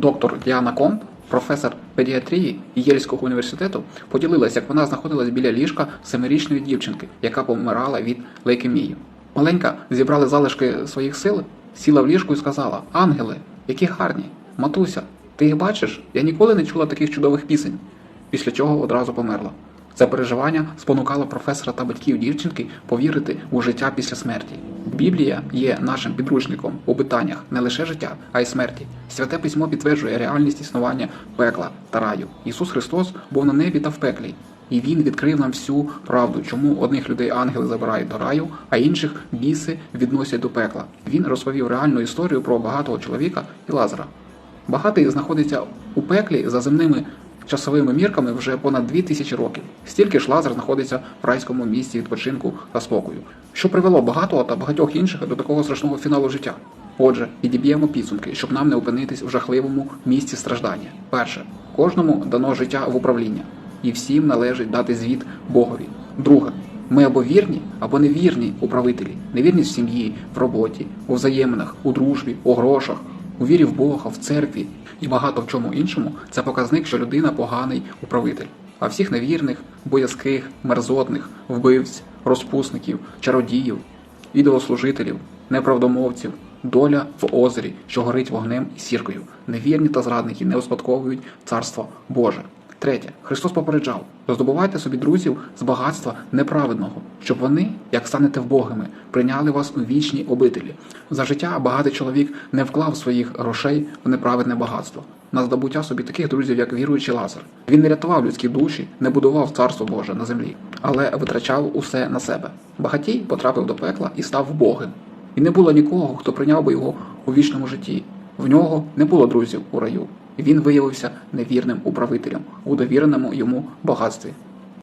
Доктор Діана Комп, професор педіатрії Єльського університету, поділилася, як вона знаходилась біля ліжка семирічної дівчинки, яка помирала від лейкемії. Маленька зібрала залишки своїх сил, сіла в ліжку і сказала: Ангели, які гарні! Матуся, ти їх бачиш? Я ніколи не чула таких чудових пісень. Після чого одразу померла. Це переживання спонукало професора та батьків дівчинки повірити у життя після смерті. Біблія є нашим підручником у питаннях не лише життя, а й смерті. Святе письмо підтверджує реальність існування пекла та раю. Ісус Христос був на небі та в пеклі. І він відкрив нам всю правду, чому одних людей ангели забирають до раю, а інших біси відносять до пекла. Він розповів реальну історію про багатого чоловіка і Лазара. Багатий знаходиться у пеклі за земними часовими мірками вже понад 2000 років. Стільки ж Лазар знаходиться в райському місці відпочинку та спокою, що привело багатого та багатьох інших до такого страшного фіналу життя. Отже, підіб'ємо підсумки, щоб нам не опинитись в жахливому місці страждання. Перше, кожному дано життя в управління, і всім належить дати звіт Богові. Друге, ми або вірні, або невірні управителі, невірність в сім'ї, в роботі, у взаєминах, у дружбі, у грошах, у вірі в Бога, в церкві і багато в чому іншому це показник, що людина поганий управитель. А всіх невірних, боязких, мерзотних, вбивць, розпусників, чародіїв, ідолослужителів, неправдомовців, доля в озері, що горить вогнем і сіркою. Невірні та зрадники не успадковують царство Боже. Третє, Христос попереджав: здобувайте собі друзів з багатства неправедного, щоб вони, як станете вбогими, прийняли вас у вічні обителі. За життя багатий чоловік не вклав своїх грошей в неправедне багатство. На здобуття собі таких друзів, як віруючий Лазар. Він не рятував людські душі, не будував царство Боже на землі, але витрачав усе на себе. Багатій потрапив до пекла і став вбогим. І не було нікого, хто прийняв би його у вічному житті. В нього не було друзів у раю. Він виявився невірним управителем у довіреному йому багатстві.